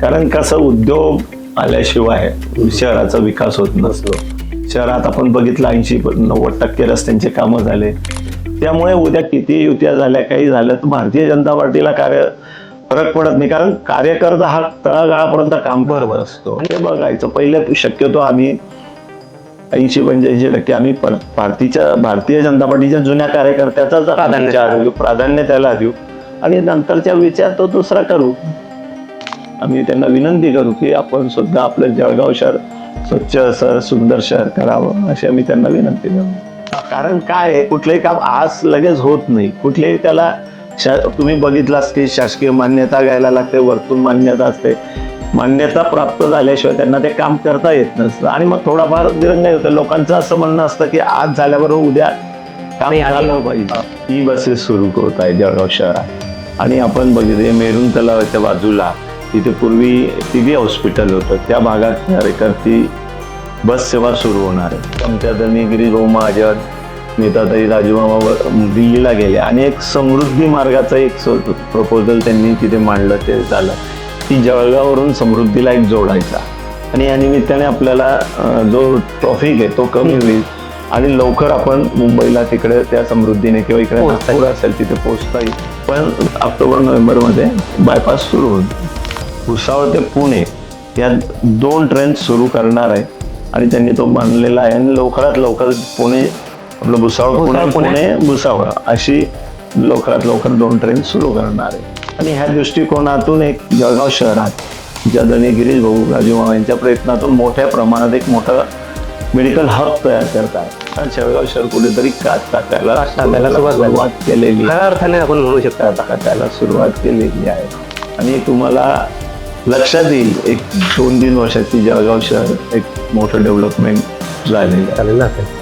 कारण कसं उद्योग आल्याशिवाय शहराचा विकास होत नसतो. शहरात आपण बघितलं ऐंशी नव्वद टक्के रस्त्यांचे कामं झाले. त्यामुळे उद्या किती युत्या झाल्या काही झालं तर भारतीय जनता पार्टीला कार्य फरक पडत नाही. कारण कार्यकर्ता हा तळागाळापर्यंत काम बरोबर. असतो. ते बघायचं. पहिले शक्यतो आम्ही ऐंशी पंच्याऐंशी टक्के आम्ही पर- भारतीच्या भारतीय जनता पार्टीच्या जुन्या कार्यकर्त्याचा प्राधान्य त्याला देऊ. आणि नंतरच्या विचार तो दुसरा करू. आम्ही त्यांना विनंती करू की आपण सुद्धा आपलं जळगाव शहर स्वच्छ शहर सुंदर शहर करावं अशी आम्ही त्यांना विनंती करू. कारण काय आहे कुठलंही काम आज लगेच होत नाही. कुठलेही त्याला शा तुम्ही बघितलास की शासकीय मान्यता घ्यायला लागते वरतून मान्यता असते. मान्यता प्राप्त झाल्याशिवाय त्यांना ते काम करता येत नसतं. आणि मग थोडाफार दिरंगाई होतं. लोकांचं असं म्हणणं असतं की आज झाल्याबरोबर उद्या काम झालं पाहिजे. ई बसेस सुरू होत आहे जळगाव शहरात. आणि आपण बघितले मेरून तलावाच्या बाजूला. तिथे पूर्वी बी हॉस्पिटल होतं. त्या भागात कार्यकर्ती बस सेवा सुरू होणार आहे. आमच्या धनीगिरी भाऊ महाजन नेताताई राजूमामा दिल्लीला गेले. आणि एक समृद्धी मार्गाचा एक प्रपोजल त्यांनी तिथे मांडलं ते झालं. की जळगाववरून समृद्धीला एक जोडायचा. आणि या निमित्ताने आपल्याला जो ट्रॉफिक आहे तो कमी होईल. आणि लवकर आपण मुंबईला तिकडे त्या समृद्धीने किंवा इकडे. नागपूर असेल तिथे पोहोचता येईल. पण ऑक्टोबर नोव्हेंबरमध्ये बायपास सुरू होईल. भुसावळ ते पुणे या दोन ट्रेन सुरू करणार आहे. आणि त्यांनी तो बांधलेला आहे. आणि लवकरात लवकर पुणे आपलं भुसावळ पुणे पुणे. भुसावळ अशी लवकरात लवकर दोन ट्रेन सुरू करणार आहे. आणि ह्या दृष्टिकोनातून एक जळगाव शहरात ज्या गिरीश भाऊ राजूमामा यांच्या प्रयत्नातून मोठ्या प्रमाणात एक मोठं मेडिकल हब तयार करत आहे. आणि जळगाव शहर कुठेतरी कात टाकायला टाकायला सुरुवात केलेली. खऱ्या अर्थाने आपण म्हणू शकतो आता. त्याला सुरुवात केलेली आहे. आणि तुम्हाला लक्षात येईल. एक दोन तीन वर्षाची जळगाव शहर एक मोठं डेव्हलपमेंट झालेलं आहे. चालेल असेल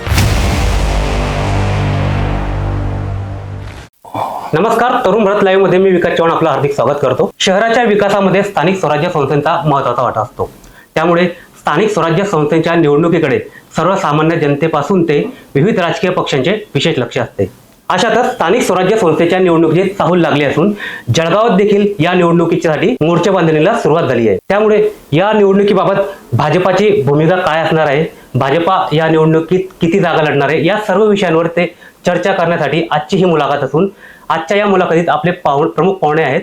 नमस्कार तरुण भारत लाईव्हमध्ये मी विकास चव्हाण आपलं हार्दिक स्वागत करतो. शहराच्या विकासामध्ये स्थानिक स्वराज्य संस्थांचा महत्त्वाचा वाटा असतो. त्यामुळे स्थानिक स्वराज्य संस्थेच्या निवडणुकीकडे सर्वसामान्य जनतेपासून ते विविध राजकीय पक्षांचे विशेष लक्ष असते. अशातच स्थानिक स्वराज्य संस्थेच्या निवडणुकीची चाहूल लागली असून जळगावात देखील या निवडणुकीसाठी मोर्चा बांधणीला सुरुवात झाली आहे. त्यामुळे या निवडणुकीबाबत भाजपाची भूमिका काय असणार आहे? भाजपा या निवडणुकीत किती जागा लढणार आहे? या सर्व विषयांवर ते चर्चा करण्यासाठी आजची ही मुलाखत असून आजच्या या मुलाखतीत आपले पाहुण प्रमुख पाहुणे आहेत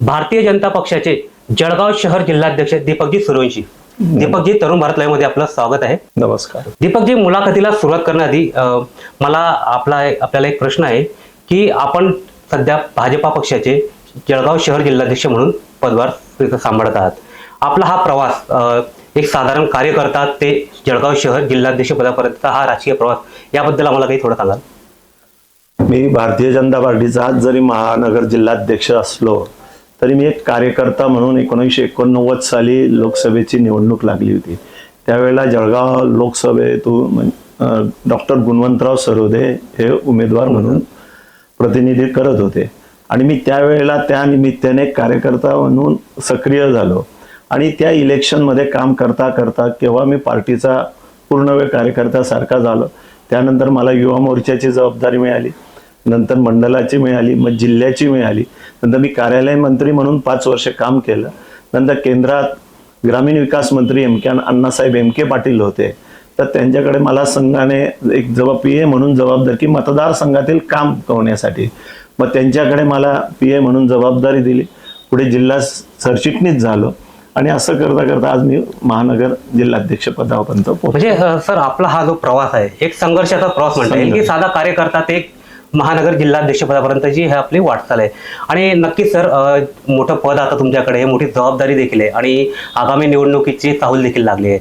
भारतीय जनता पक्षाचे जळगाव शहर जिल्हाध्यक्ष दीपकजी सूर्यवंशी. दीपकजी तरुण भारत लाईव्हमध्ये आपलं स्वागत आहे. नमस्कार. दीपकजी मुलाखतीला सुरुवात करण्याआधी मला आपला आपल्याला एक प्रश्न आहे की आपण सध्या भाजपा पक्षाचे जळगाव शहर जिल्हाध्यक्ष म्हणून पदभार सांभाळत आहात. आपला हा प्रवास एक साधारण कार्यकर्ता ते जळगाव शहर जिल्हाध्यक्ष पदापर्यंतचा हा राजकीय प्रवास याबद्दल आम्हाला काही थोडं सांगाल? मी भारतीय जनता पार्टीचा आज जरी महानगर जिल्हाध्यक्ष असलो तरी मी एक कार्यकर्ता म्हणून एकोणीसशे एकोणनव्वद साली लोकसभेची निवडणूक लागली होती. त्यावेळेला जळगाव लोकसभेतून डॉक्टर गुणवंतराव सरोदे हे उमेदवार म्हणून प्रतिनिधी करत होते. आणि मी त्यावेळेला त्या निमित्ताने कार्यकर्ता म्हणून सक्रिय झालो. आणि त्या इलेक्शनमध्ये काम करता करता केव्हा मी पार्टीचा पूर्ण वेळ कार्यकर्त्यासारखा झालो. त्यानंतर मला युवा मोर्चाची जबाबदारी मिळाली. नंतर मंडलाची मिळाली मग जिल्ह्याची मिळाली. नंतर मी कार्यालय मंत्री म्हणून पाच वर्ष काम केलं. नंतर केंद्रात ग्रामीण विकास मंत्री M K Annasaheb M K Patil होते. तर त्यांच्याकडे मला संघाने एक जबाब पी ए म्हणून जबाबदारी की मतदारसंघातील काम करण्यासाठी. मग त्यांच्याकडे मला पी ए म्हणून जबाबदारी दिली. पुढे जिल्हा सरचिटणीस झालो. आणि असं करता करता आज मी महानगर जिल्हाध्यक्ष पदापर्यंत. म्हणजे सर आपला हा जो प्रवास आहे एक संघर्षाचा प्रवास म्हणता येईल की. साधा कार्यकर्ता ते एक महानगर जिल्हाध्यक्ष पदापर्यंतची ही आपली वाटचाल आहे. आणि नक्कीच सर मोठं पद आता तुमच्याकडे हे मोठी जबाबदारी देखील आहे आणि आगामी निवडणुकीची चाहूल देखील लागली आहे.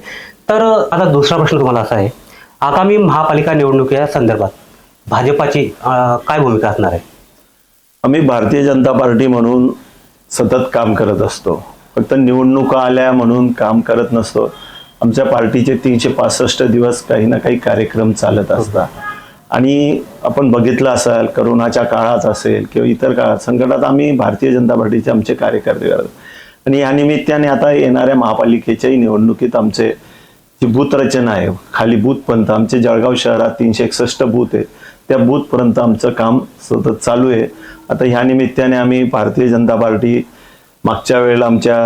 तर आता दुसरा प्रश्न तुम्हाला असा आहे आगामी महापालिका निवडणुकीच्या संदर्भात भाजपाची काय भूमिका असणार आहे? आम्ही भारतीय जनता पार्टी म्हणून सतत काम करत असतो. फक्त निवडणुका आल्या म्हणून काम करत नसतो. आमच्या पार्टीचे तीनशे पासष्ट दिवस काही ना काही कार्यक्रम चालत असतात. आणि आपण बघितलं असाल करोनाच्या काळात असेल किंवा इतर काळात संकटात आम्ही भारतीय जनता पार्टीचे आमचे कार्यकर्ते करतो आणि या निमित्ताने आता येणाऱ्या महापालिकेच्याही निवडणुकीत आमचे जी बूथ रचना आहे खाली बूथपर्यंत आमचे जळगाव शहरात तीनशे एकसष्ट बूथ आहेत त्या बूथपर्यंत आमचं काम सतत चालू आहे. आता ह्या निमित्ताने आम्ही भारतीय जनता पार्टी मागच्या वेळेला आमच्या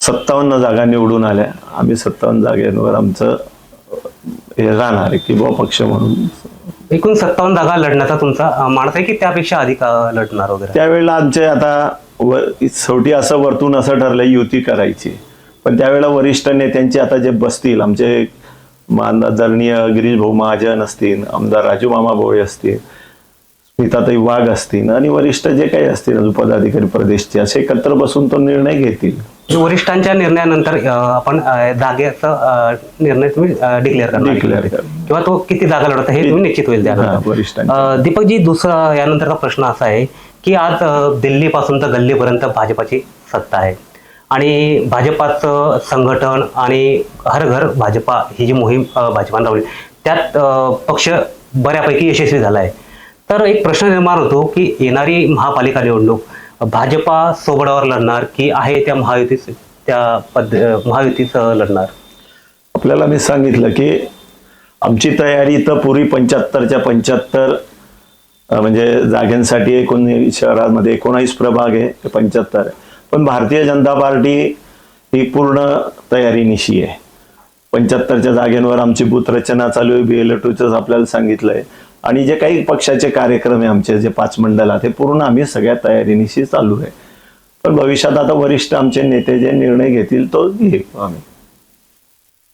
सत्तावन्न जागा निवडून आल्या. आम्ही सत्तावन्न जागेवर आमचं राहणार आहे की बुवा पक्ष म्हणून. एकूण सत्तावन्न जागा लढण्याचा तुमचा मानस आहे की त्यापेक्षा अधिक अं, लढणार वगैरे? त्यावेळेला आमचे आता व शेवटी असं वरतून असं ठरलं युती करायची. पण त्यावेळेला वरिष्ठ नेत्यांचे आता जे बसतील आमचे मान आदरणीय गिरीश भाऊ महाजन असतील आमदार राजू मामा भोळे असतील स्मिताताई वाघ असतील आणि वरिष्ठ जे काही असतील पदाधिकारी प्रदेशचे असे एकत्र बसून तो निर्णय घेतील. वरिष्ठांच्या निर्णयानंतर आपण जागेचा निर्णय तुम्ही डिक्लेअर करणार. किंवा तो किती जागा लढत हे तुम्ही निश्चित होईल दीपकजी दुसरा यानंतरचा प्रश्न असा आहे की आज दिल्लीपासून तर गल्लीपर्यंत भाजपाची सत्ता आहे. आणि भाजपाचं संघटन आणि हर घर भाजपा ही जी मोहीम भाजपाने राबवली त्यात पक्ष बऱ्यापैकी यशस्वी झाला आहे तर एक प्रश्न निर्माण होतो की येणारी महापालिका निवडणूक भाजपा सोबडावर लढणार की आहे त्या महायुती त्या पद महायुतीसह लढणार? आपल्याला मी सांगितलं की आमची तयारी तर पूर्वी पंच्याहत्तरच्या पंच्याहत्तर म्हणजे जाग्यांसाठी एकोणीस शहरामध्ये एकोणावीस प्रभाग आहे पंच्याहत्तर आहे. पण भारतीय जनता पार्टी ही पूर्ण तयारीनिशी आहे. पंच्याहत्तरच्या जागेंवर आमची बूथ रचना चालू आहे बी एल आपल्याला सांगितलंय. आणि जे काही पक्षाचे कार्यक्रम आहे आमचे जे पाच मंडळात हे पूर्ण आम्ही सगळ्या तयारीनिशी चालू आहे. पण भविष्यात आता वरिष्ठ आमचे नेते जे निर्णय घेतील तो घेऊ आम्ही.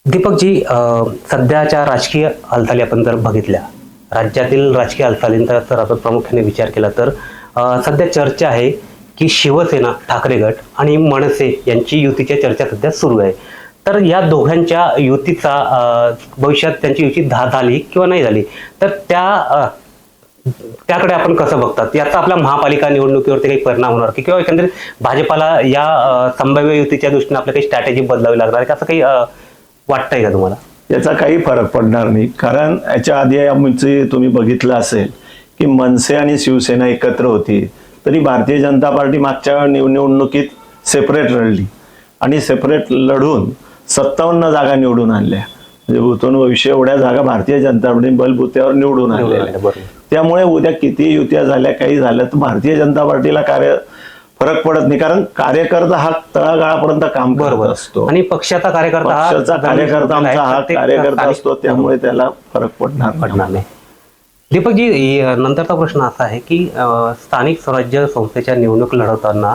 दीपकजी अं, सध्याच्या राजकीय हालचाली आपण जर बघितल्या राज्यातील राजकीय हालचालींचा जर आपण प्रामुख्याने विचार केला तर अं, सध्या चर्चा आहे की शिवसेना ठाकरे गट आणि मनसे यांची युतीच्या चर्चा सध्या सुरू आहे. तर या दोघांच्या युतीचा भविष्यात त्यांची युती धा झाली किंवा नाही झाली तर त्या त्याकडे आपण कसं बघतात? याचा आपल्या महापालिका निवडणुकीवरती काही परिणाम होणार की किंवा एकंदरीत भाजपाला या संभाव्य युतीच्या दृष्टीने आपल्या काही स्ट्रॅटेजी बदलावी लागणार आहे असं काही वाटतंय का तुम्हाला? याचा काही फरक पडणार नाही. कारण याच्या आधी आमचे तुम्ही बघितलं असेल की मनसे आणि शिवसेना एकत्र होती तरी भारतीय जनता पार्टी मागच्या निव- निवडणुकीत सेपरेट लढली. आणि सेपरेट लढून सत्तावन्न जागा निवडून आणल्या. म्हणजे भूतून भविष्य एवढ्या जागा भारतीय जनता पार्टी बलबुत्यावर निवडून आणल्या. त्यामुळे उद्या किती युत्या झाल्या काही झालं तर भारतीय जनता पार्टीला कार्य फरक पडत नाही. कारण कार्यकर्ता हा तळागाळापर्यंत काम करत बरोबर. असतो. आणि पक्षाचा कार्यकर्ता हा पक्षाचा कार्यकर्ता आमचा हा कार्यकर्ता असतो त्यामुळे त्याला फरक पडणार. पडणार नाही. दीपकजी नंतरचा प्रश्न असा आहे की स्थानिक स्वराज्य संस्थेच्या निवडणूक लढवताना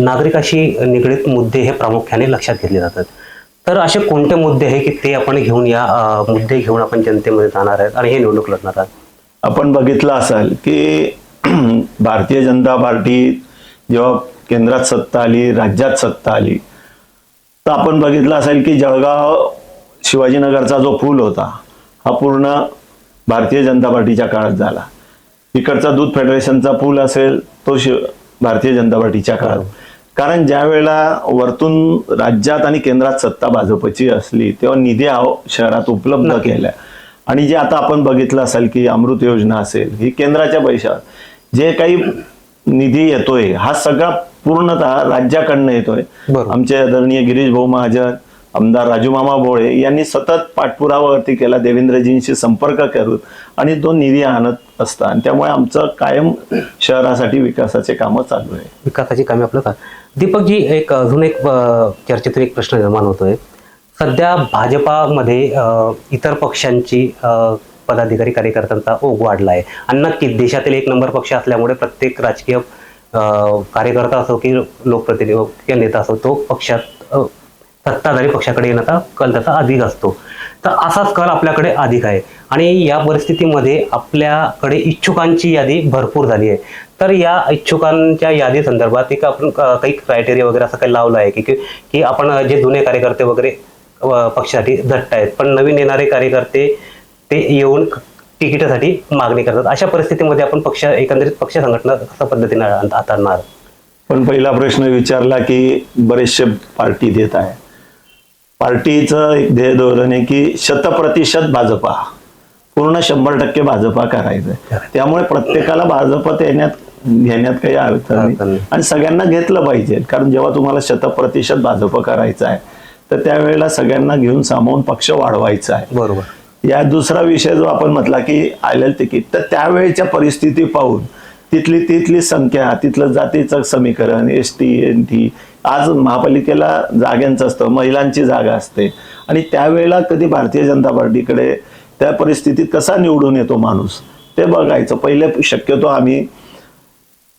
नागरिकाशी निगडीत मुद्दे हे प्रामुख्याने लक्षात घेतले जातात. तर असे कोणते मुद्दे आहे की ते आपण घेऊन या मुद्दे घेऊन आपण जनतेमध्ये जाणार आहेत आणि हे निवडणूक लढणार आहात? आपण बघितलं असाल की भारतीय जनता पार्टी जेव्हा केंद्रात सत्ता आली राज्यात सत्ता आली तर आपण बघितलं असेल की जळगाव शिवाजीनगरचा जो पूल होता हा पूर्ण भारतीय जनता पार्टीच्या काळात झाला. इकडचा दूध फेडरेशनचा पूल असेल तो शिव भारतीय जनता पार्टीच्या काळात. कारण ज्या वेळेला वरतून राज्यात आणि केंद्रात सत्ता भाजपची असली तेव्हा निधी हा शहरात उपलब्ध केल्या. आणि जे आता आपण बघितलं असेल की अमृत योजना असेल ही केंद्राच्या पैशात जे काही निधी येतोय हा सगळा पूर्णतः राज्याकडनं येतोय. आमचे आदरणीय गिरीश भाऊ महाजन आमदार राजूमामा भोळे यांनी सतत पाठपुरावावरती केला देवेंद्रजींशी संपर्क करून आणि तो निधी आणत असतात आणि त्यामुळे आमचं कायम शहरासाठी विकासाचे कामं चालू आहे. विकासाची कामे आपलं का दीपकजी एक अजून एक चर्चेतून एक प्रश्न निर्माण होतोय. सध्या भाजपामध्ये अं, इतर पक्षांची अं, पदाधिकारी कार्यकर्त्यांचा ओघ वाढला आहे आणि नक्कीच देशातील एक नंबर पक्ष असल्यामुळे प्रत्येक राजकीय अं, कार्यकर्ता असो की लोकप्रतिनिधी किंवा नेता असो तो पक्षात सत्ताधारी पक्षाकडे येण्याचा कल त्याचा अधिक असतो. तर असाच कल आपल्याकडे अधिक आहे. आणि या परिस्थितीमध्ये आपल्याकडे इच्छुकांची यादी भरपूर झाली आहे. तर या इच्छुकांच्या यादी संदर्भात एक आपण काही क्रायटेरिया वगैरे असं काही लावलं आहे की की आपण जे जुने कार्यकर्ते वगैरे पक्षासाठी झट्ट आहेत पण नवीन येणारे कार्यकर्ते ते येऊन तिकिटासाठी मागणी करतात. अशा परिस्थितीमध्ये आपण पक्ष एकंदरीत पक्ष संघटना कशा पद्धतीने हाताळणार? पण पहिला प्रश्न विचारला की बरेचसे पार्टी देत आहे. पार्टीचं एक ध्येय धोरण आहे की शतप्रतिशत भाजपा पूर्ण शंभर टक्के भाजपा करायचंय. त्यामुळे प्रत्येकाला भाजपात येण्यात घेण्यात काही अर्थ नाही. आणि सगळ्यांना घेतलं पाहिजे कारण जेव्हा तुम्हाला शतप्रतिशत भाजप करायचं आहे तर त्यावेळेला सगळ्यांना घेऊन सामावून पक्ष वाढवायचा आहे. बरोबर. या दुसरा विषय जो आपण म्हटला की आलेलं तिकीट तर त्यावेळेच्या परिस्थिती पाहून तिथली तिथली संख्या तिथलं जातीचं समीकरण एस टी एन टी आज महापालिकेला जाग्यांचं असतं महिलांची जागा असते. आणि त्यावेळेला कधी भारतीय जनता पार्टीकडे त्या परिस्थितीत कसा निवडून येतो माणूस ते बघायचं. पहिले शक्यतो आम्ही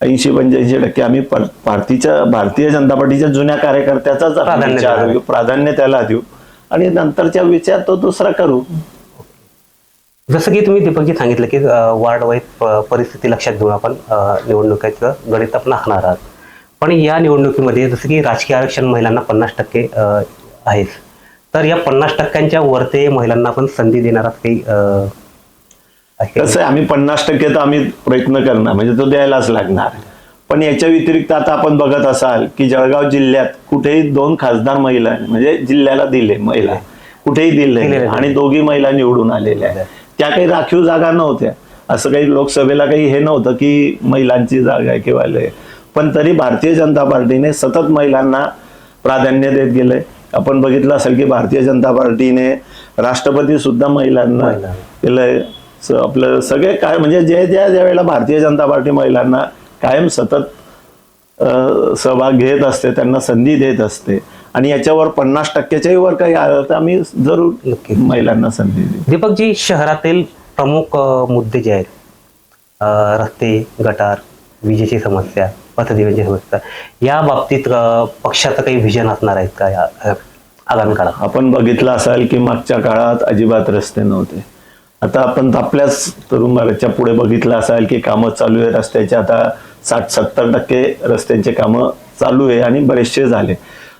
ऐंशी पंच्याऐंशी टक्के आम्ही भारतीच्या भारतीय जनता पार्टीच्या जुन्या कार्यकर्त्याचाच प्राधान्य विचार देणार. देऊ, प्राधान्य त्याला देऊ आणि नंतरच्या विचार तो दुसरा करू जसं की तुम्ही दीपकजी सांगितलं की वार्ड वाईज परिस्थिती लक्षात घेऊन आपण निवडणुकीचं गणित आपण आखणार आहात पण या निवडणुकीमध्ये जसं की राजकीय आरक्षण महिलांना पन्नास टक्के आहेच तर या पन्नास टक्क्यांच्या वरते महिलांना आपण संधी देणार काही? कसं आहे आम्ही पन्नास टक्के तर आम्ही प्रयत्न करणार म्हणजे तो द्यायलाच लागणार. पण याच्या व्यतिरिक्त आता आपण बघत असाल की जळगाव जिल्ह्यात कुठेही दोन खासदार महिला म्हणजे जिल्ह्याला दिले महिला कुठेही दिले आणि दोघी महिला निवडून आलेल्या आहेत. त्या काही राखीव जागा नव्हत्या. असं काही लोकसभेला काही हे नव्हतं की महिलांची जागा आहे किंवा पण तरी भारतीय जनता पार्टीने सतत महिलांना प्राधान्य देत गेले आपण बघितलं असेल की भारतीय जनता पार्टीने राष्ट्रपती सुद्धा महिलांना महिला. केलंय. आपलं सगळे काय म्हणजे जे ज्या ज्या वेळेला भारतीय जनता पार्टी महिलांना कायम सतत सहभाग घेत असते त्यांना संधी देत असते आणि याच्यावर पन्नास टक्क्याच्याही वर काही आलं तर आम्ही जरूर नक्की. महिलांना संधी देऊ. दीपकजी शहरातील प्रमुख मुद्दे जे आहेत रस्ते गटार विजेची समस्या पथदिव्यांची समस्या या बाबतीत पक्षाचं काही व्हिजन असणार आहेत का आगामी काळात? आपण बघितलं असाल की मागच्या काळात अजिबात रस्ते नव्हते. आता आपण आपल्याच तरुण भारतच्या पुढे बघितलं असाल की कामं चालू आहे रस्त्याचे. आता साठ सत्तर टक्के रस्त्यांचे कामं चालू आहे आणि बरेचसे झाले.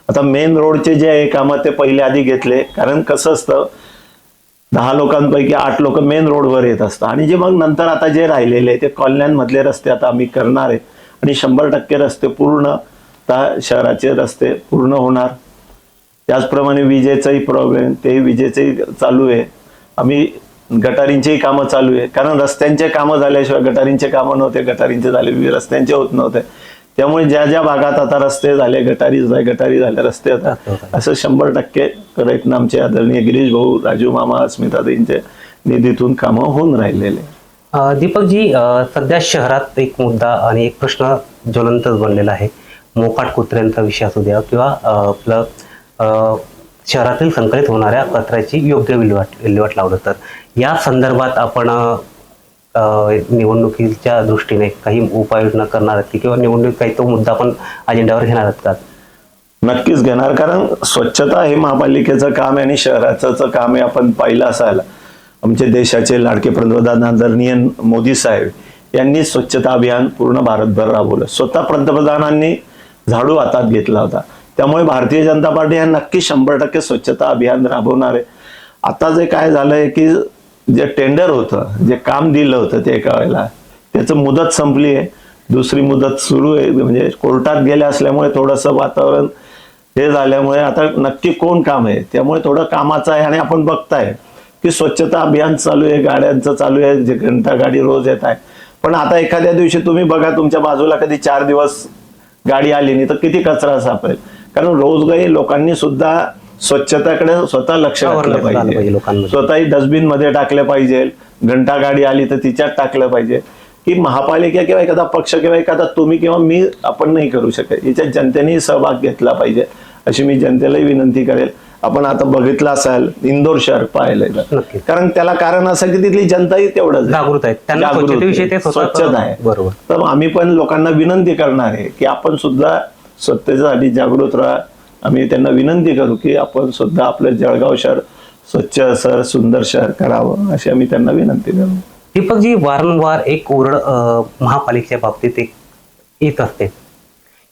आता मेन रोडचे जे आहे कामं ते पहिले आधी घेतले. कारण कसं असतं दहा लोकांपैकी आठ लोक मेन रोडवर येत असतात. आणि जे मग नंतर आता जे राहिलेले ते कॉलन्यांमधले रस्ते आता आम्ही करणार आहे. आणि शंभर टक्के रस्ते पूर्ण आता शहराचे रस्ते पूर्ण होणार. त्याचप्रमाणे विजेचाही प्रॉब्लेम ते विजेचंही चालू आहे. आम्ही गटारींचेही कामं चालू आहे. कारण रस्त्यांचे कामं झाल्याशिवाय गटारींचे कामं नव्हते गटारींचे झाले रस्त्यांचे होत नव्हते. त्यामुळे ज्या ज्या भागात आता रस्ते झाले गटारी झाले गटारी झाले रस्ते आता असं शंभर टक्के प्रयत्न आमचे आदरणीय गिरीश भाऊ राजू मामा अस्मिताताईंचे निधीतून कामं होऊन राहिलेले. दीपकजी सध्या शहरात एक मुद्दा आणि एक प्रश्न ज्वलंतच बनलेला आहे. मोकाट कुत्र्यांचा विषय असू द्या किंवा आपलं अं, शहरातील संकलित होणाऱ्या कचऱ्याची योग्य विल्हेवाट विल्हेवाट लावलं तर. या संदर्भात आपण निवडणुकीच्या दृष्टीने काही उपाययोजना करणार आहात की किंवा निवडणूक काही तो मुद्दा आपण अजेंड्यावर घेणार आहात का? नक्कीच घेणार कारण स्वच्छता हे महापालिकेचं काम आहे आणि शहराचं काम आहे आपण पाहिलं असाल आमचे देशाचे लाडके पंतप्रधान आदरणीय मोदी साहेब यांनी स्वच्छता अभियान पूर्ण भारतभर राबवलं. स्वतः पंतप्रधानांनी झाडू हातात घेतला होता. त्यामुळे भारतीय जनता पार्टी हा नक्की शंभर टक्के स्वच्छता अभियान राबवणार आहे. आता जे काय झालंय की जे टेंडर होतं जे काम दिलं होतं ते एका वेळेला त्याचं मुदत संपली आहे. दुसरी मुदत सुरू आहे. म्हणजे कोर्टात गेले असल्यामुळे थोडंसं वातावरण हे झाल्यामुळे आता नक्की कोण काम आहे? त्यामुळे थोडं कामाचं आहे आणि आपण बघताय की स्वच्छता अभियान चालू आहे गाड्यांचं चालू आहे जे घंटा गाडी रोज येत आहे. पण आता एखाद्या दिवशी तुम्ही बघा तुमच्या बाजूला कधी चार दिवस गाडी आली नाही तर किती कचरा सापडेल? कारण रोजगारी लोकांनी सुद्धा स्वच्छताकडे स्वतः लक्ष घातलं पाहिजे. स्वतःही डस्टबिनमध्ये टाकले पाहिजे घंटा गाडी आली तर तिच्यात टाकलं पाहिजे की महापालिका किंवा एखादा पक्ष किंवा एखादा तुम्ही किंवा मी आपण नाही करू शकत याच्यात जनतेनेही सहभाग घेतला पाहिजे अशी मी जनतेलाही विनंती करेल आपण आता बघितलं असाल इंदोर शहर. नक्कीच. कारण त्याला कारण असं की तिथली जनताही तेवढंच. जागृत आहे. स्वच्छता आहे बरोबर तर आम्ही पण लोकांना विनंती करणार आहे की आपण सुद्धा स्वच्छतेसाठी जागृत राहा आम्ही त्यांना विनंती करू की आपण सुद्धा आपलं जळगाव शहर स्वच्छ शहर सुंदर शहर करावं अशी आम्ही त्यांना विनंती करू दीपकजी वारंवार एक ओरड महापालिकेच्या बाबतीत एक येत असते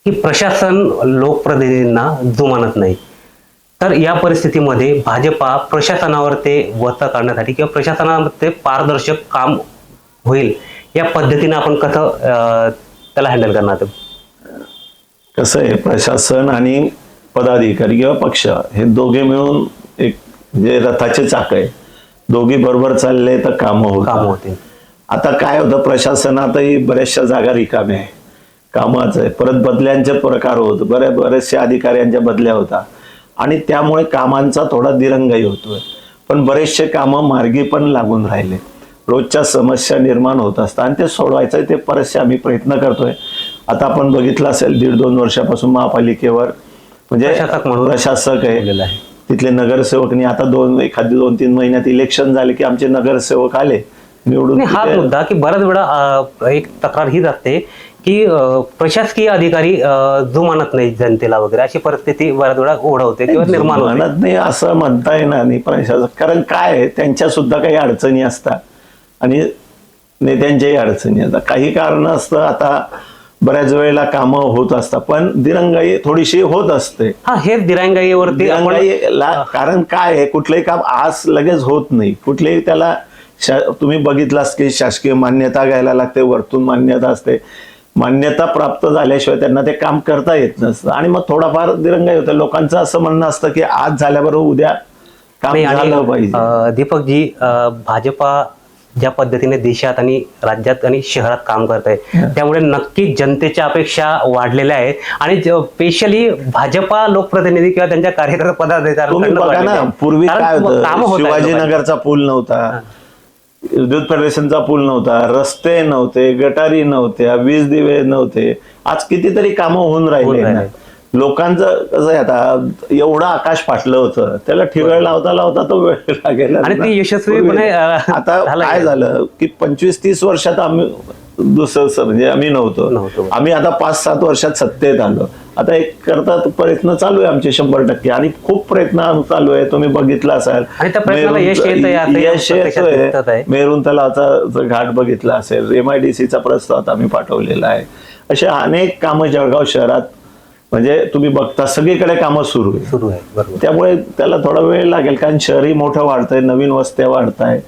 की प्रशासन लोकप्रतिनिधींना जुमानत नाही तर या परिस्थितीमध्ये भाजपा प्रशासनावर ते वचा काढण्यासाठी किंवा प्रशासनामध्ये पारदर्शक काम होईल या पद्धतीने आपण कसं त्याला हँडल करणार? कसं आहे प्रशासन आणि पदाधिकारी किंवा पक्ष हे दोघे मिळून एक जे रथाचे चाक आहे दोघे बरोबर चालले तर कामं होतील. आता काय होतं प्रशासनातही बऱ्याचशा जागा रिकाम्या आहे कामाचं आहे. परत बदल्यांचे प्रकार होत बऱ्या बऱ्याचशा अधिकाऱ्यांच्या बदल्या होता. आणि त्यामुळे कामांचा थोडा दिरंगाई होतोय. पण बरेचसे कामं मार्गी पण लागून राहिले. रोजच्या समस्या निर्माण होत असतात आणि ते सोडवायचं ते बरेचसे आम्ही प्रयत्न करतोय. आता आपण बघितलं असेल दीड दोन वर्षापासून महापालिकेवर म्हणजे प्रशासक म्हणून प्रशासक आहे. आहे. तिथले नगरसेवकनी आता दोन एखादी दोन तीन महिन्यात इलेक्शन झाले की आमचे नगरसेवक आले निवडून तिथे- मुद्दा की बऱ्याच वेळा एक तक्रार हीच असते की प्रशासकीय अधिकारी अं, जुमानत नाही जनतेला वगैरे अशी परिस्थिती बऱ्याच वेळा ओढवते किंवा निर्माण म्हणत नाही असं म्हणता येणार नाही प्रशासक. कारण काय आहे, त्यांच्या सुद्धा काही अडचणी असतात आणि नेत्यांच्याही अडचणी असतात. काही कारण असतं आता बऱ्याच वेळेला कामं होत असतात पण दिरंगाई थोडीशी होत असते. हा हेच दिरांगाईवरती दिरंगाईला कारण काय आहे कुठलंही काम आज लगेच होत नाही. कुठलेही त्याला तुम्ही बघितलास की शासकीय मान्यता घ्यायला लागते वरतून मान्यता असते. मान्यता प्राप्त झाल्याशिवाय त्यांना ते काम करता येत नसतं. आणि मग थोडाफार दिरंगाई होते. लोकांचं असं म्हणणं असतं की आज झाल्याबरोबर उद्या काम झालं पाहिजे. दीपकजी भाजपा ज्या पद्धतीने देशात आणि राज्यात आणि शहरात काम करत आहे त्यामुळे नक्कीच जनतेच्या अपेक्षा वाढलेल्या आहेत. आणि स्पेशली भाजपा लोकप्रतिनिधी किंवा त्यांच्या कार्यकर्ता पदाधिकारी तुम्ही बघा ना पूर्वी शिवाजीनगरचा पूल नव्हता. विद्युत फेडरेशनचा पूल नव्हता. रस्ते नव्हते गटारी नव्हत्या वीज दिवे नव्हते. आज कितीतरी कामं होऊन राहिले. लोकांचं कसं आहे आता एवढं आकाश फाटलं होतं त्याला ठिगळ लावता लावता तो वेळ लागेल. आणि ते यशस्वीपणे, आता काय. झालं की पंचवीस तीस वर्षात आम्ही दुसरं म्हणजे आम्ही नव्हतो. आम्ही आता पाच सात वर्षात सत्तेत आलो. आता एक करता प्रयत्न चालू आहे आमचे शंभर टक्के. आणि खूप प्रयत्न चालू आहे तुम्ही बघितला असाल. यश येतंय. मेरून तलावाचा घाट बघितला असेल एमआयडीसीचा प्रस्ताव आता आम्ही पाठवलेला आहे. असे अनेक कामं जळगाव शहरात म्हणजे तुम्ही बघता सगळीकडे कामं सुरू आहे सुरू आहे बरोबर. त्यामुळे त्याला थोडा वेळ लागेल कारण शहरही मोठं वाढतंय नवीन वस्त्या वाढताय.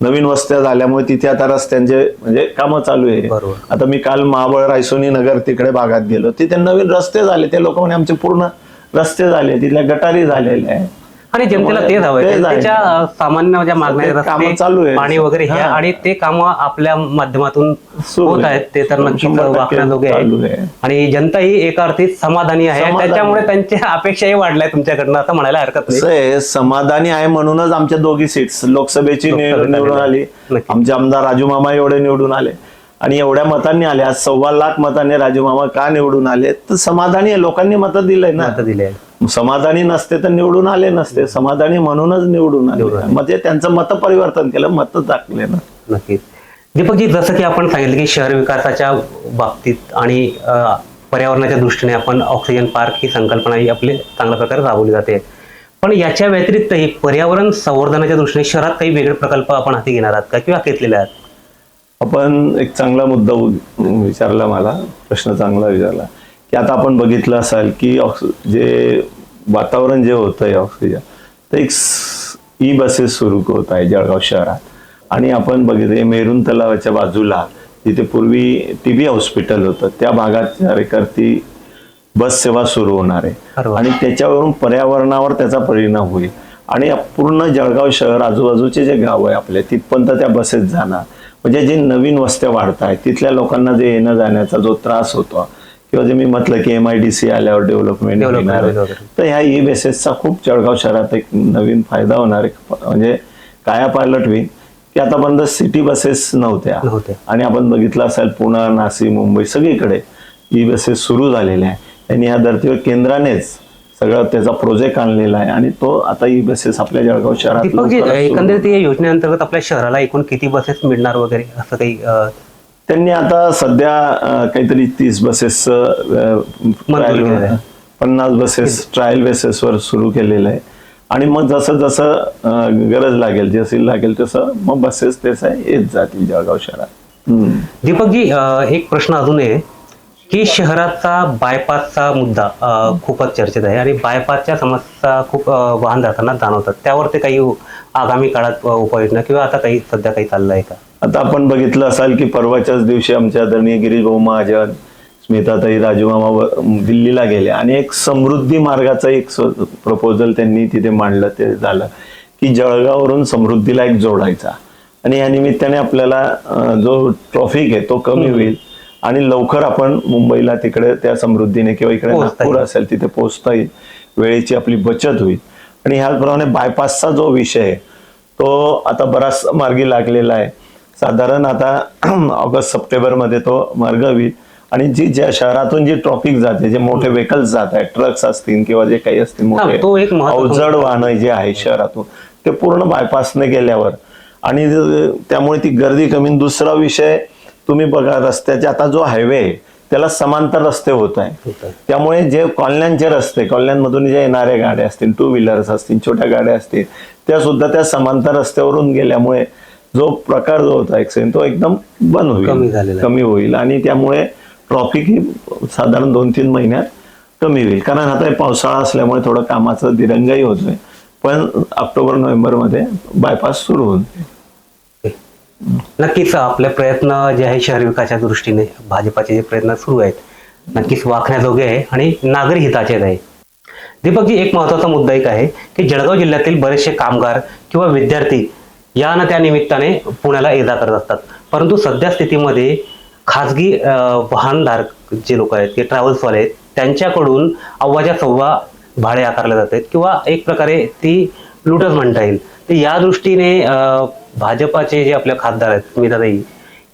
नवीन वस्त्या झाल्यामुळे तिथे आता रस्त्यांचे म्हणजे कामं चालू आहे. बरोबर. आता मी काल महाबळ रायसोनी नगर तिकडे भागात गेलो. तिथे नवीन रस्ते झाले ते लोक म्हणे आमचे पूर्ण रस्ते झाले तिथल्या गटारी झालेल्या आहे आणि जनतेला तेच आहे. जनतेच्या अं, सामान्य ज्या मागण्या चालू आहेत. पाणी वगैरे हा. आणि ते काम आपल्या माध्यमातून सुरू होत आहे. आहेत ते तर नक्कीच वाकण्याजोगे आहे आहे. आणि जनता ही एका अर्थी समाधानी आहे. त्याच्यामुळे त्यांच्या अपेक्षाही वाढल्या तुमच्याकडनं असं म्हणायला हरकत नाही आहे समाधानी आहे म्हणूनच आमच्या दोघी सीट्स लोकसभेची निवडून. आली. आमचे आमदार राजू मामा एवढे निवडून आले आणि एवढ्या मतांनी आले आज सव्वा लाख मतांनी राजू मामा का निवडून आले तर समाधानी आहे लोकांनी मतं दिलंय ना दिले. समाधानी नसते तर निवडून आले नसते. समाधानी म्हणूनच निवडून आले. म्हणजे त्यांचं मत परिवर्तन केलं मत टाकले ना. नक्कीच. दीपकजी जसं की आपण सांगितलं की शहर विकासाच्या बाबतीत आणि पर्यावरणाच्या दृष्टीने आपण ऑक्सिजन पार्क ही संकल्पना ही आपली चांगल्या प्रकारे राबवली जाते. पण याच्या व्यतिरिक्तही पर्यावरण संवर्धनाच्या दृष्टीने शहरात काही वेगळे प्रकल्प आपण हाती घेणार आहात का किंवा घेतलेले आहात? आपण एक चांगला मुद्दा विचारला मला प्रश्न चांगला विचारला. की आता आपण बघितलं असाल की ऑक्स- जे वातावरण जे होतंय ऑक्सिजन तर एक ई बसेस सुरू होत आहे जळगाव शहरात. आणि आपण बघितले मेरून तलावाच्या बाजूला तिथे पूर्वी टीबी हॉस्पिटल होतं त्या भागात कार्यकर्ती बस सेवा सुरू होणार आहे. आणि त्याच्यावरून पर्यावरणावर त्याचा परिणाम होईल. आणि पूर्ण जळगाव शहर आजूबाजूचे जे गाव आहे आपले तिथपर्यंत त्या बसेस जाणार. म्हणजे जे नवीन वस्त्या वाढत आहेत तिथल्या लोकांना जे येणं जाण्याचा जो त्रास होतो किंवा जे मी म्हटलं की एम आय डी सी आल्यावर डेव्हलपमेंट होणार. तर ह्या ई बेसेसचा खूप जळगाव शहरात एक नवीन फायदा होणार आहे. म्हणजे काया पायलट होईल की आतापर्यंत सिटी बसेस नव्हत्या. आणि आपण बघितलं असेल पुणे नाशिक मुंबई सगळीकडे ई बसेस सुरू झालेल्या आहे आणि ह्या धर्तीवर केंद्रानेच सगळं त्याचा प्रोजेक्ट आणलेला आहे. आणि तो आता ई बसेस आपल्या जळगाव शहरात एकंदरीत या योजनेअंतर्गत आपल्या शहराला एकूण किती बसेस मिळणार वगैरे? असं काही त्यांनी आता सध्या काहीतरी तीस बसेस आहे. पन्नास बसेस ट्रायल बेसेसवर सुरू केलेलं आहे आणि मग जसं जसं गरज लागेल जशी लागेल तसं मग बसेस त्याचा येत जातील जळगाव शहरात. दीपकजी एक प्रश्न अजून आहे की शहराचा बायपासचा मुद्दा खूपच चर्चेत आहे. आणि बायपासच्या समस्या खूप वाहन जाताना जाणवतात. त्यावर ते काही आगामी काळात उपाययोजना किंवा आता काही सध्या काही चाललं आहे का? आता आपण बघितलं असाल की परवाच्याच दिवशी आमच्या आदरणीय गिरीश भाऊ महाजन स्मिताताई राजूमामा दिल्लीला गेले. आणि एक समृद्धी मार्गाचं एक प्रपोजल त्यांनी तिथे मांडलं ते झालं की जळगाववरून समृद्धीला एक जोडायचा. आणि या निमित्ताने आपल्याला जो ट्रॉफिक आहे तो कमी होईल. आणि लवकर आपण मुंबईला तिकडे त्या समृद्धीने किंवा इकडे नागपूर. असेल तिथे पोहोचता येईल. वेळेची आपली बचत होईल. आणि ह्याप्रमाणे बायपासचा जो विषय आहे तो आता बराच मार्गी लागलेला आहे. साधारण आता ऑगस्ट सप्टेंबरमध्ये तो मार्ग होईल. आणि जी ज्या शहरातून जी ट्रॉफिक जाते जे मोठे व्हेकल्स जात आहेत ट्रक्स असतील किंवा जे काही असतील मोठे अवजड वाहनं जे आहे शहरातून ते पूर्ण बायपासने गेल्यावर. आणि त्यामुळे ती गर्दी कमी. दुसरा विषय तुम्ही बघा रस्त्याचे आता जो हायवे आहे त्याला समांतर रस्ते होत आहे. त्यामुळे जे कॉलन्यांचे रस्ते कॉलन्यांमधून जे येणाऱ्या गाड्या असतील टू व्हीलर्स असतील छोट्या गाड्या असतील त्या सुद्धा त्या समांतर रस्त्यावरून गेल्यामुळे जो प्रकार जो होता ऍक्सिडेंट तो एकदम बंद होईल. कमी होईल आणि त्यामुळे ट्रॉफिक ही साधारण दोन तीन महिन्यात कमी होईल. कारण आता पावसाळा असल्यामुळे थोडं कामाचा दिरंगाई होतोय. पण ऑक्टोबर नोव्हेंबरमध्ये बायपास सुरू होईल नक्कीच आपले प्रयत्न जे आहे शहर विकासाच्या दृष्टीने भाजपाचे जे प्रयत्न सुरू आहेत नक्कीच वाखण्याजोगे आहे आणि नागरी हिताचेच आहे दीपकजी एक महत्त्वाचा मुद्दा एक आहे की जळगाव जिल्ह्यातील बरेचसे कामगार किंवा विद्यार्थी या ना त्या निमित्ताने पुण्याला ये जा करत असतात. परंतु सध्या स्थितीमध्ये खाजगी वाहनधारक जे लोक आहेत की ट्रॅव्हल्सवाले आहेत त्यांच्याकडून अव्वाच्या सव्वा भाडे आकारले जातात किंवा एक प्रकारे ती लुटच म्हणता येईल. तर या दृष्टीने भाजपाचे जे आपले खासदार आहेत स्मिताताई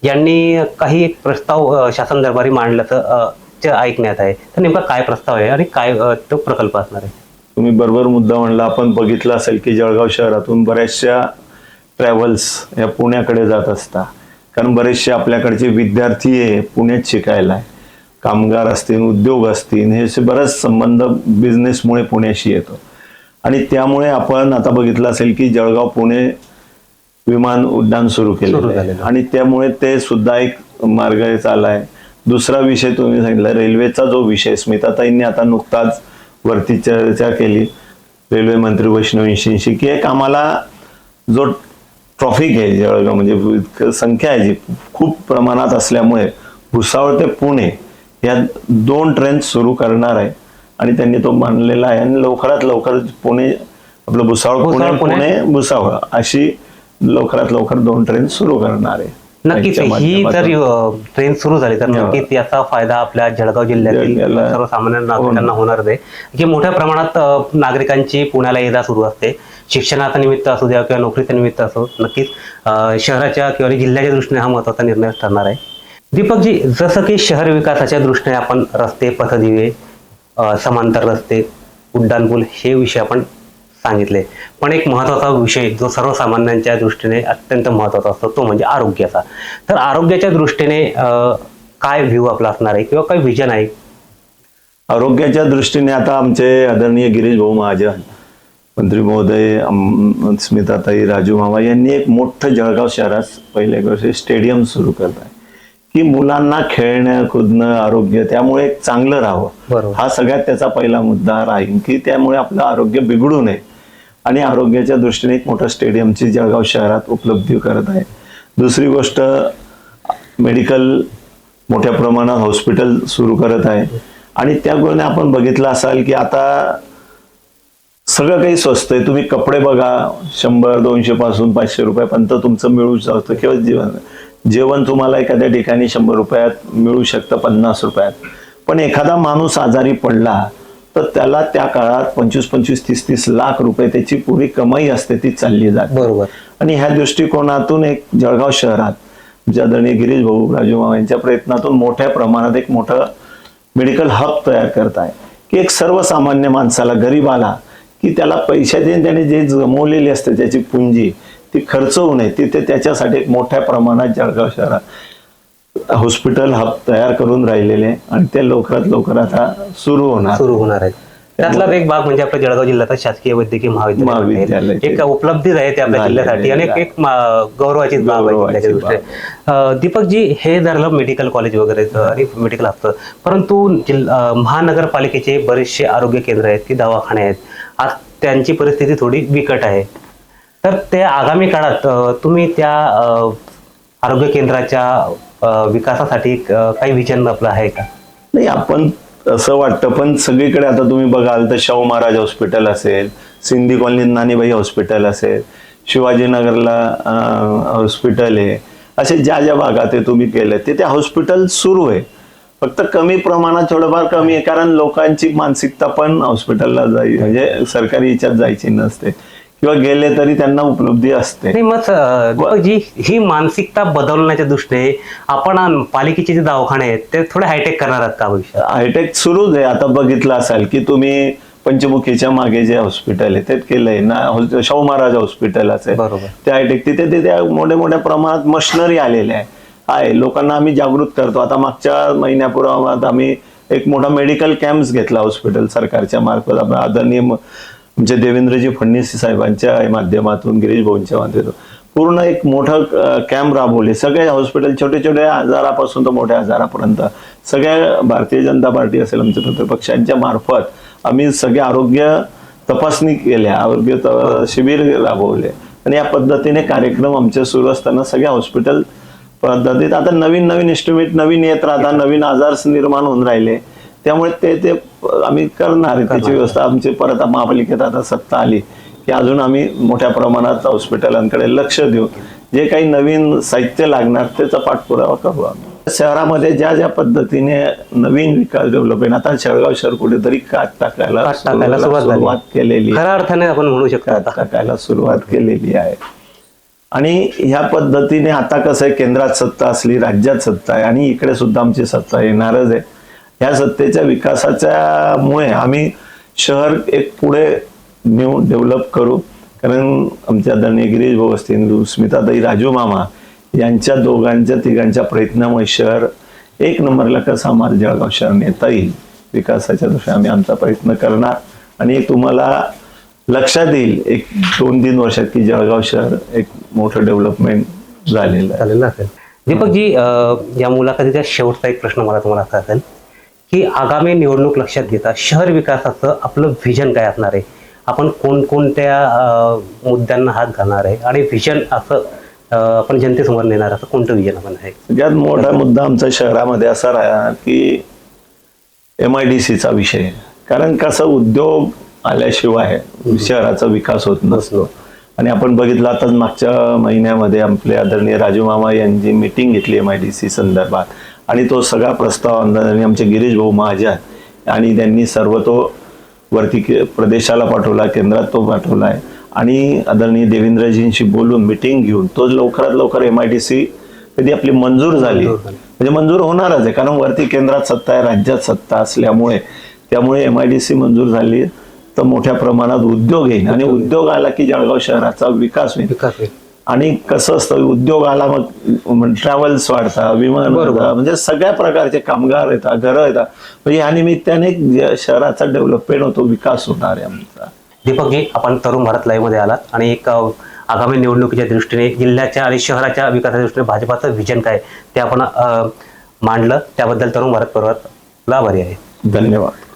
यांनी काही एक प्रस्ताव शासन दरबारी मांडल्याचं ऐकण्यात आहे. तर नेमका काय प्रस्ताव आहे आणि काय तो प्रकल्प असणार आहे? तुम्ही बरोबर मुद्दा म्हणला आपण बघितलं असेल की जळगाव शहरातून बऱ्याचशा ट्रॅव्हल्स या पुण्याकडे जात असता. कारण बरेचसे आपल्याकडचे विद्यार्थी हे पुण्यात शिकायला आहे. कामगार असतील उद्योग असतील हे असे बरेच संबंध बिझनेसमुळे पुण्याशी येतो. आणि त्यामुळे आपण आता बघितलं असेल की जळगाव पुणे विमान उड्डाण सुरू केलेलं सुरू आहे झालेलं. आणि त्यामुळे ते सुद्धा एक मार्ग चाललाय दुसरा विषय तुम्ही सांगितला रेल्वेचा जो विषय स्मिताताईंनी आता नुकताच वरती चर्चा केली रेल्वे मंत्री वैष्णवींशी की एक आम्हाला जो ट्रॉफिक आहे जळगाव म्हणजे इतकं संख्या आहे जी खूप प्रमाणात असल्यामुळे भुसावळ ते पुणे या दोन ट्रेन सुरू करणार आहे आणि त्यांनी तो मानलेला आहे आणि लवकरात लवकर पुणे आपलं भुसावळ, पुणे. पुणे भुसावळ अशी लवकरात लवकर दोन ट्रेन सुरू करणार आहे. नक्कीच ही जर ट्रेन सुरू झाली तर हो. नक्कीच याचा फायदा आपल्या जळगाव जिल्ह्यातील सर्वसामान्य नागरिकांना होणार. आहे. की मोठ्या प्रमाणात नागरिकांची पुण्याला ये जा सुरू असते. शिक्षणाचा निमित्त असू द्या किंवा नोकरीच्या निमित्त असो नक्कीच शहराच्या किंवा जिल्ह्याच्या दृष्टीने हा महत्त्वाचा निर्णय ठरणार आहे. दीपकजी जसं की शहर विकासाच्या दृष्टीने आपण रस्ते पथदिवे समांतर रस्ते उड्डाणपूल हे विषय आपण सांगितले. पण एक महत्त्वाचा विषय जो सर्वसामान्यांच्या दृष्टीने अत्यंत महत्त्वाचा असतो तो म्हणजे आरोग्याचा. तर आरोग्याच्या दृष्टीने काय व्ह्यू आपला असणार आहे किंवा काय विजन आहे? आरोग्याच्या दृष्टीने आता आमचे आदरणीय गिरीश भाऊ महाजन मंत्री महोदय स्मिताताई राजू मामा यांनी एक मोठं जळगाव शहरात पहिले गोष्ट स्टेडियम सुरू करत आहे. की मुलांना खेळणं कुदणं आरोग्य त्यामुळे एक चांगलं राहावं. हा सगळ्यात त्याचा पहिला मुद्दा राहील की त्यामुळे आपलं आरोग्य बिघडू नये. आणि आरोग्याच्या दृष्टीने एक मोठं स्टेडियमची जळगाव शहरात उपलब्धी करत आहे. दुसरी गोष्ट मेडिकल मोठ्या प्रमाणात हॉस्पिटल सुरू करत आहे. आणि त्या गुणाने आपण बघितलं असाल की आता सगळं काही स्वस्त आहे. तुम्ही कपडे बघा शंभर दोनशे पासून पाचशे रुपयापर्यंत तुमचं मिळू शकतं. किंवा जेवण जेवण तुम्हाला एखाद्या ठिकाणी शंभर रुपयात मिळू शकतं पन्नास रुपयात. पण एखादा माणूस आजारी पडला तर त्याला त्या काळात पंचवीस पंचवीस तीस तीस लाख रुपये त्याची पुरी कमाई असते ती चालली जाते. बरोबर. आणि ह्या दृष्टिकोनातून एक जळगाव शहरात आदरणीय गिरीश भाऊ राजू मामा यांच्या प्रयत्नातून मोठ्या प्रमाणात एक मोठं मेडिकल हब तयार करत आहे की एक सर्वसामान्य माणसाला गरीबाला की त्याला पैशाचे त्याने जे जमवलेली असते त्याची पुंजी ती खर्च होऊ नये तिथे त्याच्यासाठी एक मोठ्या प्रमाणात जळगाव शहरात हॉस्पिटल हब तयार करून राहिलेले आणि ते लवकरात लवकर आता सुरू होणार. सुरू होणार आहे. त्यातलाच एक भाग म्हणजे आपल्या जळगाव जिल्ह्याचा शासकीय वैद्यकीय महाविद्यालय. महाविद्यालय. एक उपलब्धीच आहे ते आपल्या जिल्ह्यासाठी आणि एक- आहे. एक मा- गौरवाचीच बाब आहे गौरवाची जिल्ह्याच्या दृष्टीने अं, दीपकजी हे झालं मेडिकल कॉलेज वगैरे आणि मेडिकल असतं परंतु जिल- अं, महानगरपालिकेचे बरेचसे आरोग्य केंद्र आहेत की दवाखाने आहेत. आज त्यांची परिस्थिती थोडी बिकट आहे. तर ते आगामी काळात अं, तुम्ही त्या अं, आरोग्य केंद्राच्या विकासासाठी काही विजन आपलं आहे का? नाही आपण असं वाटतं पण सगळीकडे आता तुम्ही बघाल तर शाहू महाराज हॉस्पिटल असेल सिंधी कॉलनीत नानीबाई हॉस्पिटल असेल शिवाजीनगरला हॉस्पिटल आहे. असे ज्या ज्या भागात तुम्ही केलं ते ते हॉस्पिटल सुरू आहे. फक्त कमी प्रमाणात थोडंफार कमी आहे कारण लोकांची मानसिकता पण हॉस्पिटलला जाई म्हणजे सरकारी याच्यात जायची नसते. किंवा गेले तरी त्यांना उपलब्धी असते. नाही मग ही मानसिकता बदलण्याच्या दृष्टीने आपण पालिकेचे जे दवाखाने आहेत ते थोडे हायटेक करणार आहात का भविष्यात? हायटेक सुरूच आहे. आता बघितलं असाल की तुम्ही पंचमुखीच्या मागे जे हॉस्पिटल आहे ते केलंय. ना शाहू महाराज हॉस्पिटल आहे. बरोबर. ते हायटेक तिथे तिथे मोठ्या मोठ्या प्रमाणात मशिनरी आलेल्या आहे. आहे. लोकांना आम्ही जागृत करतो. आता मागच्या महिन्यापूर्वात आम्ही एक मोठा मेडिकल कॅम्प घेतला हॉस्पिटल सरकारच्या मार्फत. आपण आदरणीय म्हणजे देवेंद्रजी फडणवीस साहेबांच्या माध्यमातून गिरीश भाऊंच्या माध्यमातून पूर्ण एक मोठं कॅम्प राबवले. सगळे हॉस्पिटल छोटे छोटे आजारापासून तर मोठ्या आजारापर्यंत. सगळ्या भारतीय जनता पार्टी असेल आमच्या मित्रपक्षांच्या पक्षांच्या मार्फत आम्ही सगळे आरोग्य तपासणी केल्या आरोग्य त- शिबिर राबवले. आणि या पद्धतीने कार्यक्रम आमचे सुरू असताना सगळ्या हॉस्पिटल पद्धतीत आता नवीन नवीन इस्टिमेट नवीन येत राहतात नवीन आजार निर्माण होऊन राहिले. त्यामुळे ते ते आम्ही करणार आहे. त्याची व्यवस्था आमची परत महापालिकेत आता सत्ता आली की अजून आम्ही मोठ्या प्रमाणात हॉस्पिटलांकडे लक्ष देऊ जे काही नवीन साहित्य लागणार त्याचा पाठपुरावा करू आम्ही. शहरामध्ये ज्या ज्या पद्धतीने नवीन विकास डेव्हलपमेंट आता शेळगाव शहर कुठेतरी काट टाकायला सुरुवात केलेली. खऱ्या अर्थाने आपण म्हणू शकतो टाकायला सुरुवात केलेली आहे. आणि ह्या पद्धतीने आता कसं आहे केंद्रात सत्ता असली राज्यात सत्ता आहे आणि इकडे सुद्धा आमची सत्ता येणारच आहे. ह्या सत्तेच्या विकासाच्या मुळे आम्ही शहर एक पुढे नेऊन डेव्हलप करू. कारण आमच्या आदरणीय गिरीश भाऊ असतील स्मिताताई राजू मामा यांच्या दोघांच्या तिघांच्या प्रयत्नामुळे शहर एक नंबरला कसं आम्हाला जळगाव शहर नेता येईल विकासाच्या दृष्टीने आम्ही आमचा प्रयत्न करणार. आणि तुम्हाला लक्षात येईल एक दोन तीन वर्षात की जळगाव शहर एक मोठं डेव्हलपमेंट झालेलं झालेलं असेल. दीपकजी या मुलाखतीचा शेवटचा एक प्रश्न मला तुम्हाला असा असेल. की आगामी निवडणूक लक्षात घेता शहर विकासाचं आपलं व्हिजन काय असणार आहे? आपण कोणकोणत्या मुद्द्यांना हात घालणार आहे? आणि व्हिजन असं आपण जनतेसमोर नेणार असं कोणतं व्हिजन आपण आहे? सगळ्यात मोठा मुद्दा आमच्या शहरामध्ये असा राहा की एम आय डी सीचा विषय. कारण कसं उद्योग आल्याशिवाय शहराचा विकास होत नसतो. आणि आपण बघितलं आताच मागच्या महिन्यामध्ये आपले आदरणीय राजू मामा यांची मिटिंग घेतली एम आय डी सी संदर्भात. आणि तो सगळा प्रस्ताव आमदारांनी आमचे गिरीश भाऊ महाजन आणि त्यांनी सर्व तो वरती प्रदेशाला पाठवला केंद्रात तो पाठवला आहे आणि आदरणीय देवेंद्रजींशी बोलून मिटिंग घेऊन तो लवकरात लवकर एम आय डी सी कधी आपली मंजूर झाली. म्हणजे मंजूर होणारच आहे कारण वरती केंद्रात सत्ता आहे राज्यात सत्ता असल्यामुळे त्यामुळे एम आय डी सी मंजूर झाली तर मोठ्या प्रमाणात उद्योग येईल. आणि उद्योग आला की जळगाव शहराचा विकास होईल. आणि कसं असतं उद्योग आला मग ट्रॅव्हल्स वाढतात विमान म्हणजे सगळ्या प्रकारचे कामगार येतात घरं येतात. म्हणजे या निमित्ताने शहराचा डेव्हलपमेंट होतो विकास होणार आहे आमचा. दीपकजी आपण तरुण भारत लाईव्हमध्ये आलात आणि एक आगामी निवडणुकीच्या दृष्टीने जिल्ह्याच्या आणि शहराच्या विकासाच्या दृष्टीने भाजपाचं विजन काय? ते आपण मांडलं. त्याबद्दल तरुण भारत पर्वतला आभारी आहे. धन्यवाद.